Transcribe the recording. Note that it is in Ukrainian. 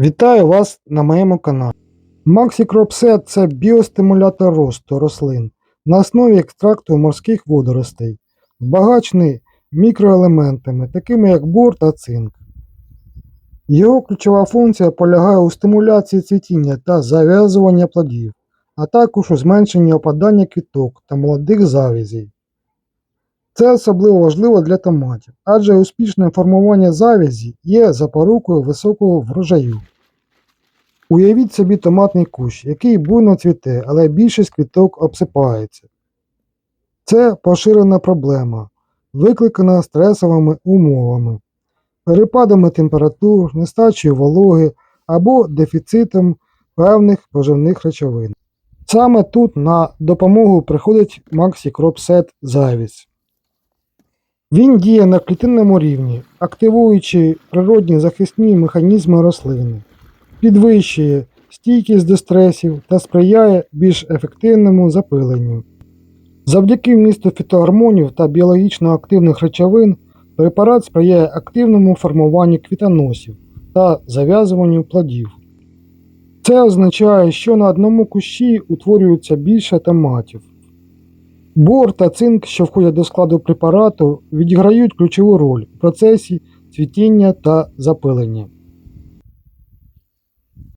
Вітаю вас на моєму каналі. Максікропсет це біостимулятор росту рослин на основі екстракту морських водоростей, збагачений мікроелементами, такими як бор та цинк. Його ключова функція полягає у стимуляції цвітіння та зав'язування плодів, а також у зменшенні опадання квіток та молодих завязей. Це особливо важливо для томатів, адже успішне формування завязі є запорукою високого врожаю. Уявіть собі томатний кущ, який буйно цвіте, але більшість квіток обсипається. Це поширена проблема, викликана стресовими умовами, перепадами температур, нестачею вологи або дефіцитом певних поживних речовин. Саме тут на допомогу приходить MaxiCropSet Завість. Він діє на клітинному рівні, активуючи природні захисні механізми рослини, підвищує стійкість до стресів та сприяє більш ефективному запиленню. Завдяки вмісту фітогормонів та біологічно активних речовин препарат сприяє активному формуванню квітоносів та зав'язуванню плодів. Це означає, що на одному кущі утворюється більше томатів. Бор та цинк, що входять до складу препарату, відіграють ключову роль у процесі цвітіння та запилення.